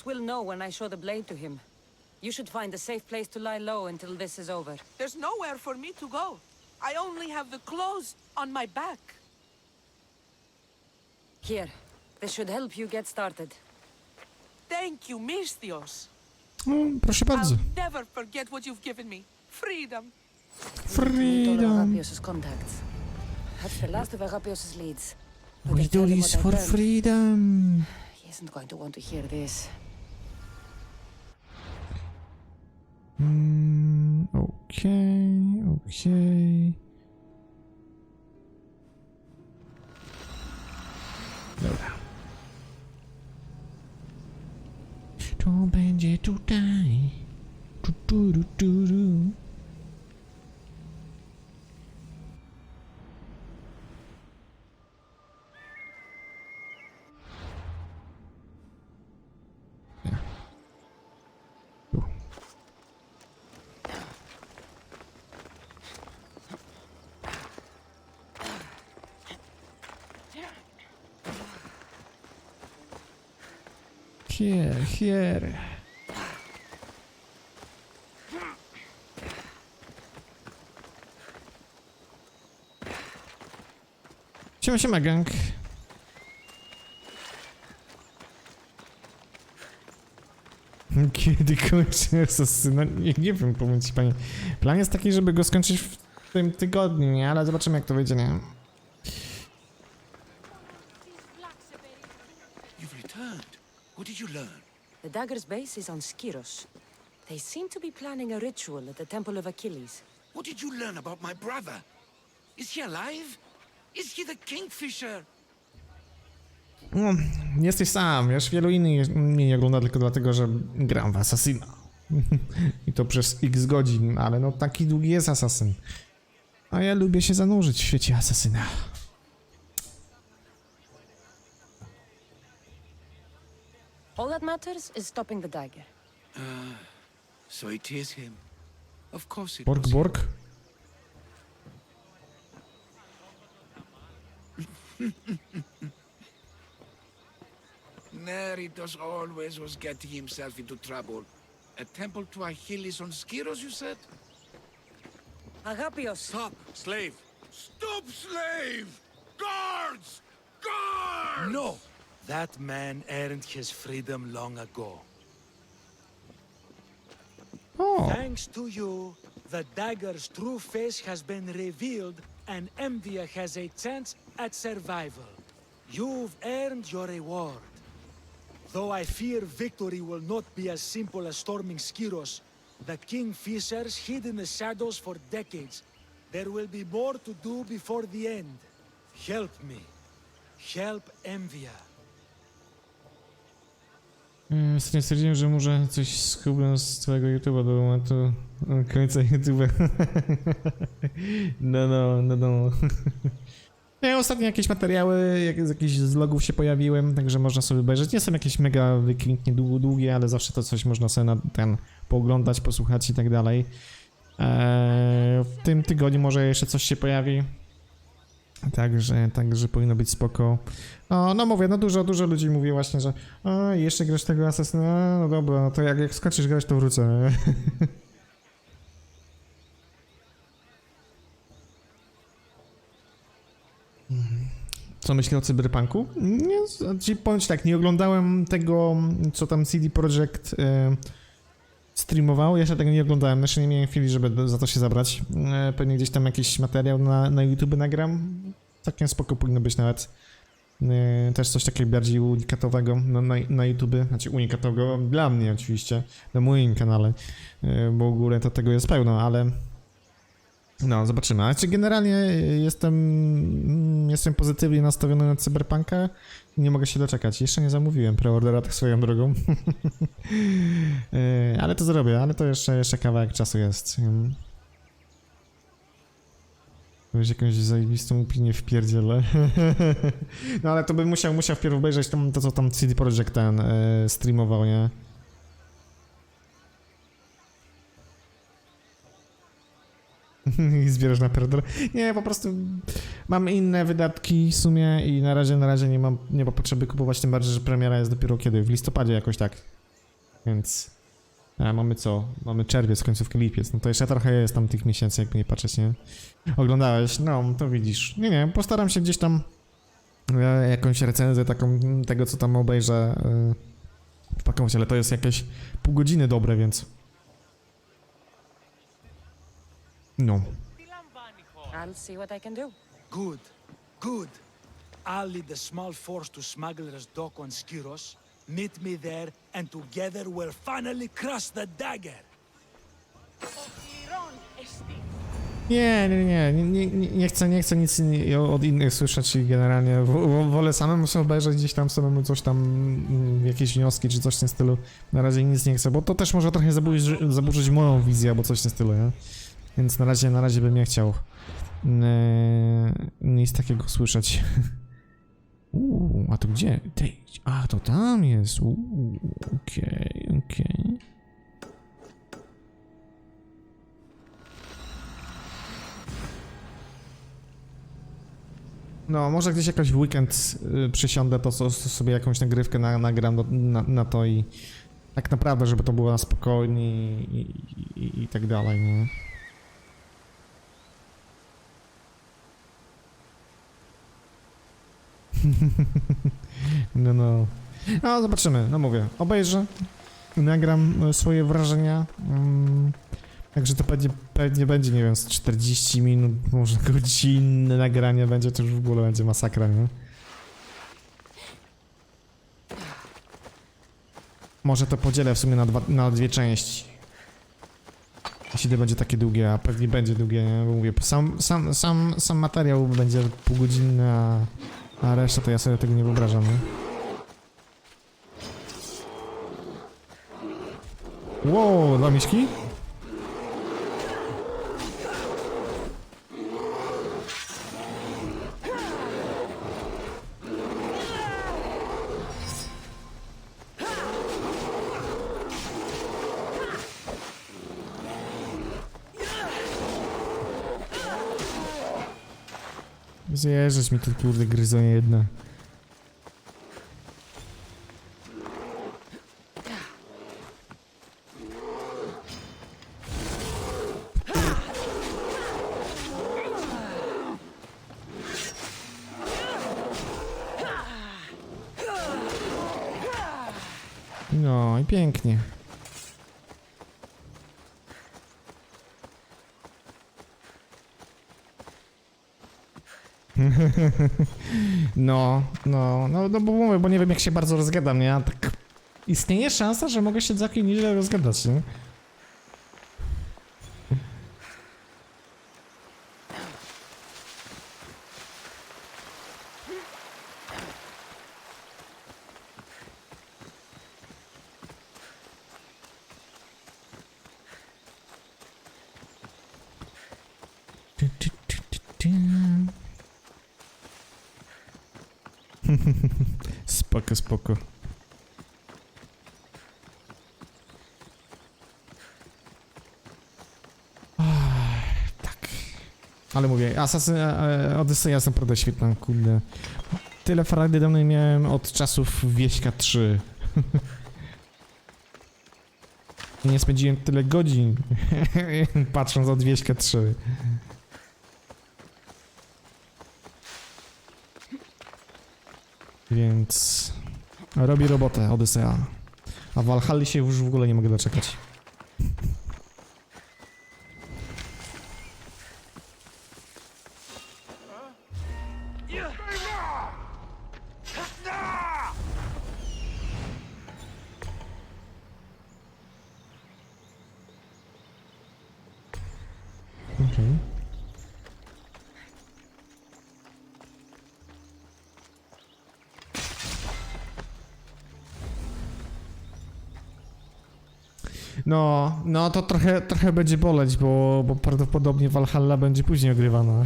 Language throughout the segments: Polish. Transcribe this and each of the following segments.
Achapios will know when I show the blade to him. You should find a safe place to lie low until this is over. There's nowhere for me to go. I only have the clothes on my back. Here, this should help you get started. Thank you, Misthios. No, proszę bardzo. I'll never forget what you've given me. Freedom. Meet all of Freedom. Achapios' contacts. That's the last of Achapios' leads. We do this for freedom. He isn't going to want to hear this. Mm, Okej, okej. Dobra. To tutaj. Tu, tu, tu, tu, tu. Here, here. Siema, siema, gang. Kiedy kończę asasyna? Nie, nie wiem, powiem ci, panie. Plan jest taki, żeby go skończyć w tym tygodniu? Ale zobaczymy, jak to wyjdzie, nie? You've returned. What did you learn? The dagger's base is on Skiros. They seem to be planning a ritual at the Temple of Achilles. What did you learn about my brother? Is he alive? Is he the Kingfisher? No, nie jesteś sam, wiesz, wielu innych mnie nie ogląda tylko dlatego, że gram w Assassina. I to przez x godzin, ale no taki długi jest Assassin. A ja lubię się zanurzyć w świecie Assassina. All that matters is stopping the dagger. Ah, so it is him. Of course it Borg, was. Borg. Neritos always was getting himself into trouble. A temple to Achilles on Skiros, you said? Agapios! Stop, slave! Stop, slave! Guards! Guards! No! That man earned his freedom long ago. O, Thanks to you, the dagger's true face has been revealed and Emvia has a chance at survival. You've earned your reward. Though I fear victory will not be as simple as storming Skiros, the Kingfishers hid in the shadows for decades. There will be more to do before the end. Help me. Help Emvia. Mm, Ostatnio stwierdziłem, że może coś schubnę z całego YouTube'a do momentu e, końca YouTube'a. no, no, no, no. Nie, ostatnio jakieś materiały jak z jakichś z logów się pojawiły, także można sobie obejrzeć. Nie są jakieś mega wykliknie dłu- długie, ale zawsze to coś można sobie na ten pooglądać, posłuchać i tak dalej. Eee, w tym tygodniu może jeszcze coś się pojawi. Także, także powinno być spoko. No, no mówię, no dużo, dużo ludzi mówi właśnie, że a, jeszcze grasz tego Assassina, no dobra, no to jak, jak skończysz grać, to wrócę. Co myślę o Cyberpunku? Nie, z- ci powiem tak, nie oglądałem tego, co tam CD Projekt e, streamował, jeszcze tego nie oglądałem, jeszcze nie miałem chwili, żeby za to się zabrać. E, pewnie gdzieś tam jakiś materiał na, na YouTube nagram. Całkiem spoko powinno być nawet. E, też coś takiego bardziej unikatowego na, na, na YouTube, znaczy unikatowego dla mnie oczywiście, na moim kanale, e, bo w ogóle to tego jest pełno, ale no, zobaczymy. Ale czy generalnie jestem, mm, jestem pozytywnie nastawiony na Cyberpunka nie mogę się doczekać. Jeszcze nie zamówiłem preordera tak swoją drogą. E, ale to zrobię, ale to jeszcze, jeszcze kawałek czasu jest. Już jakąś zajebistą opinię w pierdziele. no ale to bym musiał, musiał wpierw obejrzeć tam, to, co tam CD Projekt ten e, streamował, nie? I zbierasz na perdor. Nie, po prostu mam inne wydatki w sumie i na razie, na razie nie mam, nie ma potrzeby kupować, tym bardziej, że premiera jest dopiero kiedy? W listopadzie jakoś tak. Więc a mamy co? Mamy czerwiec, końcówkę lipiec. No to jeszcze trochę jest tam tych miesięcy, jakby nie patrzeć, nie? Oglądałeś? No, to widzisz. Nie, nie, postaram się gdzieś tam e, jakąś recenzję taką tego, co tam obejrzę e, wpakować, ale to jest jakieś pół godziny dobre, więc... No. I'll see what I can do. Good, good. I'll lead a small force to Smuggler's Dock on Skiros. Meet me there, and together we'll finally crush the dagger. Nie, nie, nie, nie, nie, chcę, nie chcę nic od innych słyszeć i generalnie wolę samemu sobie obejrzeć gdzieś tam samemu coś tam, mm, jakieś wnioski czy coś w tym stylu. Na razie nic nie chcę, bo to też może trochę zaburzyć, zaburzyć moją wizję albo coś w tym stylu, nie? Więc na razie, na razie bym nie chciał mm, nic takiego słyszeć. Uuu, a to gdzie? Tej, a, to tam jest. Uuu, okej, okej. No, może gdzieś jakoś w weekend y, przysiądę, to so, sobie jakąś nagrywkę na, nagram do, na, na to i tak naprawdę, żeby to było na spokojnie i, i, i, i tak dalej, nie? no, no. No, zobaczymy, no mówię, obejrzę, nagram y, swoje wrażenia. Mm. Także to pewnie, pewnie będzie, nie wiem, z 40 minut, może godzinne nagranie będzie, to już w ogóle będzie masakra, nie? Może to podzielę w sumie na, dwa, na dwie części. Jeśli to będzie takie długie, a pewnie będzie długie, nie? Bo mówię, sam, sam, sam, sam materiał będzie półgodzinny, a, a reszta to ja sobie tego nie wyobrażam, nie? Wow, dwa miśki? Zjeżdżać mi tu kurde gryzonie jedna. No i pięknie. No, no, no, no bo mówię, bo nie wiem jak się bardzo rozgadam, nie? A tak istnieje szansa, że mogę się całkiem nieźle rozgadać, nie? Tu, tu, tu, tu, tu. Spoko, spoko. Tak. Ale mówię, Assassin e, Odyssey jest naprawdę świetna, kurde. Tyle frajdy mnie miałem od czasów Wieśka 3. Nie spędziłem tyle godzin patrząc od Wieśka 3. Więc robi robotę Odyssea. A Valhalla się już w ogóle nie mogę doczekać. No, no to trochę, trochę będzie boleć, bo, bo prawdopodobnie Valhalla będzie później ogrywana.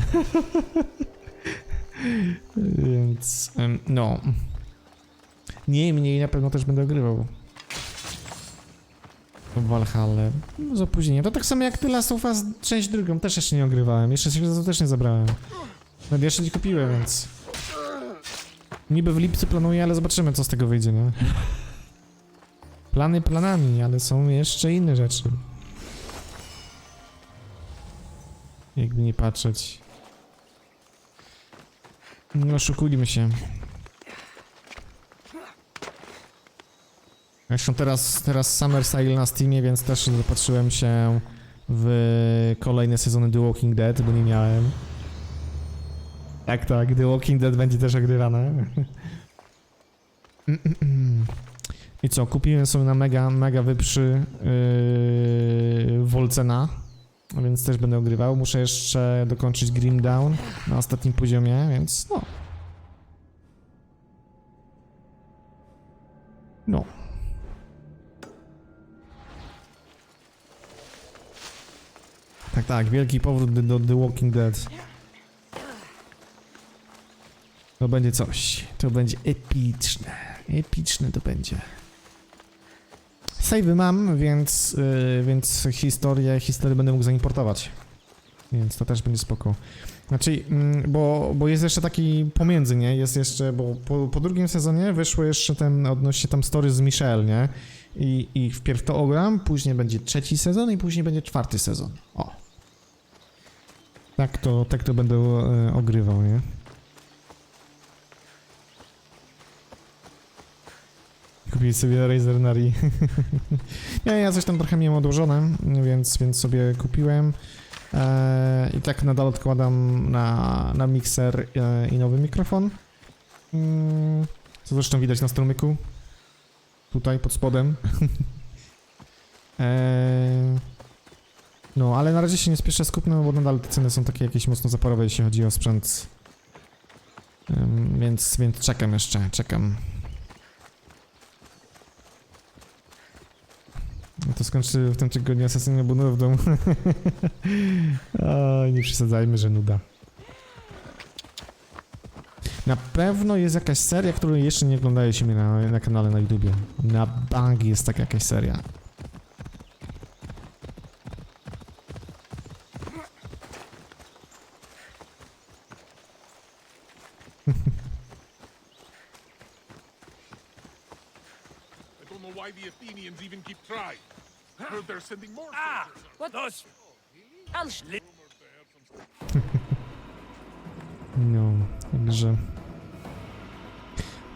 Więc, no. Niemniej na pewno też będę ogrywał. Valhalla. No, z opóźnieniem. To tak samo jak The Last of Us część drugą, też jeszcze nie ogrywałem. Jeszcze się za to też nie zabrałem. Nawet jeszcze nie kupiłem, więc... Niby w lipcu planuję, ale zobaczymy co z tego wyjdzie, nie? Plany planami, ale są jeszcze inne rzeczy. Jakby nie patrzeć. No, oszukujmy się. Zresztą teraz, teraz Summer Sale na Steamie, więc też zapatrzyłem się w kolejne sezony The Walking Dead, bo nie miałem. Tak, tak, The Walking Dead będzie też ogrywane. I co, kupiłem sobie na mega, mega wyprzy yy, Volcena, więc też będę ogrywał. Muszę jeszcze dokończyć Grim Down na ostatnim poziomie, więc no. No. Tak, tak, wielki powrót do, do The Walking Dead. To będzie coś. To będzie epicne. Epicne to będzie. Save'y mam, więc, yy, więc historię, historię będę mógł zaimportować. Więc to też będzie spoko. Znaczy, mm, bo, bo jest jeszcze taki pomiędzy, nie? Jest jeszcze, bo po, po drugim sezonie wyszło jeszcze ten odnośnie tam story z Michelle, nie? I, I wpierw to ogram, później będzie trzeci sezon i później będzie czwarty sezon. O. Tak to, tak to będę e, ogrywał, nie? Kupić sobie Razer Nari. ja coś tam trochę miałem odłożone, więc, więc sobie kupiłem. E, I tak nadal odkładam na, na mikser e, i nowy mikrofon. Mm, co zresztą widać na strumyku. Tutaj pod spodem. e, no, ale na razie się nie spieszę skupno, bo nadal te ceny są takie jakieś mocno zaporowe, jeśli chodzi o sprzęt. Więc, więc czekam jeszcze, czekam. To skończy w tym tygodniu Assassin's Bunę w domu. Oj, nie przesadzajmy, że nuda. Na pewno jest jakaś seria, której jeszcze nie mnie na, na kanale na YouTubie. Na bank jest taka jakaś seria. They're sending more Ah! What those? No, także...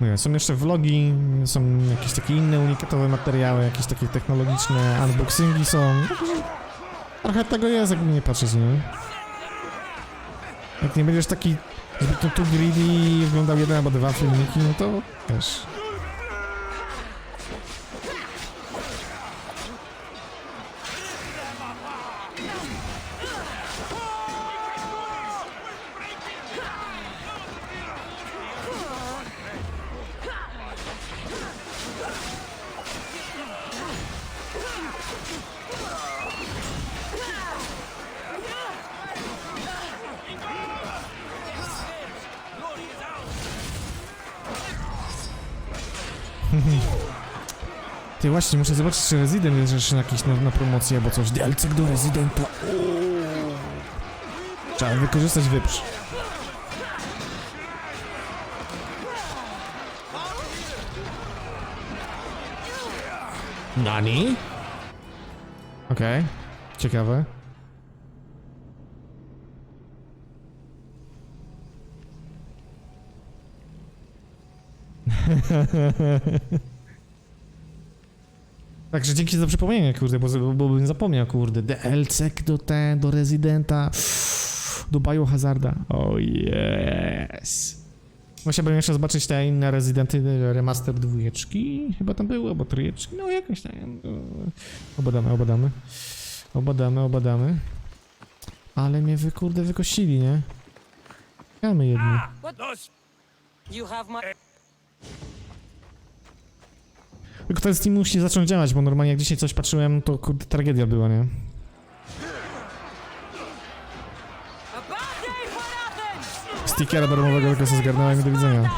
Mówię, są jeszcze vlogi, są jakieś takie inne unikatowe materiały, jakieś takie technologiczne unboxingi są. Trochę tego jest, jakby nie patrzeć, nie? Jak nie będziesz taki zbytnio tu greedy i oglądał jeden albo dwa filmiki, no to też. Ty właśnie, muszę zobaczyć, czy Resident jest jeszcze jakiś na, na promocję albo coś. DLC do Residenta. Trzeba wykorzystać wyprz. Nani? Okej, ciekawe. Także dzięki za przypomnienie, kurde, bo, bo bym zapomniał, kurde. DLC do te, do Residenta, do Biohazarda. O oh yes. Musiałbym jeszcze zobaczyć te inne Residenty, remaster dwójeczki, chyba tam były, albo trójeczki, no jakoś tam. no. Obadamy, obadamy. Obadamy, obadamy. Ale mnie wy, kurde, wykościli, nie? Mamy jedni. Those? You have my. Tylko ten Steam musi zacząć działać, bo normalnie jak dzisiaj coś patrzyłem, to kurde, tragedia była, nie? Stickera darmowego tylko sobie zgarnąłem i do widzenia.